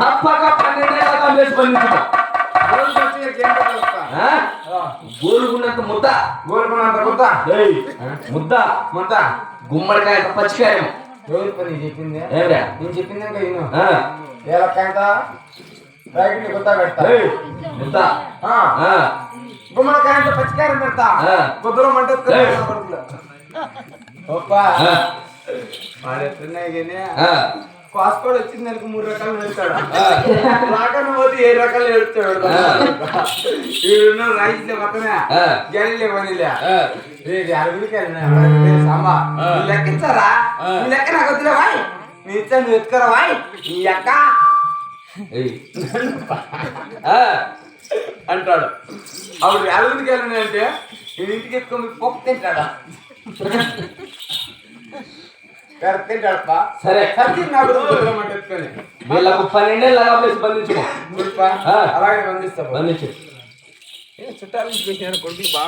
తప్పక పన్నెండేళ్ళ కాంగ్రెస్ బంధించుకో గోలు కొట్టి ఏం పెట్టాలప్ప? ఆ? ఆ. గోలుగున్నంత ముద్ద. గోలుకున్నంత ఏయ్, ముద్ద. మొత్త గుమ్మడికాయ పచ్చికాయ ఎవరి పని చెప్పింది? ఏమిరా? నేను చెప్పింది ఆ, ఏలక్కాయంత ప్యాకెట్ కొత్త పెడతా. ముద్ద. ఆ, గుమ్మడికాయంత పచ్చికారం పెడతా. ఆ. కొద్దిలో మంట. ఒప్పా వాడు ఎట్లున్నాయి కానీ కాస్కోడ్ వచ్చింది దానికి మూడు రకాలు వెళ్తాడు? ఆ. రాకన్న పోతే ఏ రకాలు వెళ్తాడు. ఈడున్న రైస్ మొత్తమే ఆ. గెలిలే కొనిలే ఆ. రేపు అరుగుడికి సాంబా లెక్కించారా. నీ లెక్క నాకు వద్దులే వాయ్ నీ ఇచ్చా నువ్వు ఎత్తుకరా వాయ్ నీ అక్క. అంటాడు. అప్పుడు అరుగుడికి వెళ్ళిన అంటే నేను ఇంటికి ఎత్తుకొని పొక్కు తింటాడా? కరెక్ట్ తింటాడప్పా సరే. వీళ్ళకు పన్నెండేళ్ళ కాంగ్రెస్ బంధించుకో. గుడిపా. అలాగే పండిస్తా బంధించు. చుట్టాలు కొడుకు బాగా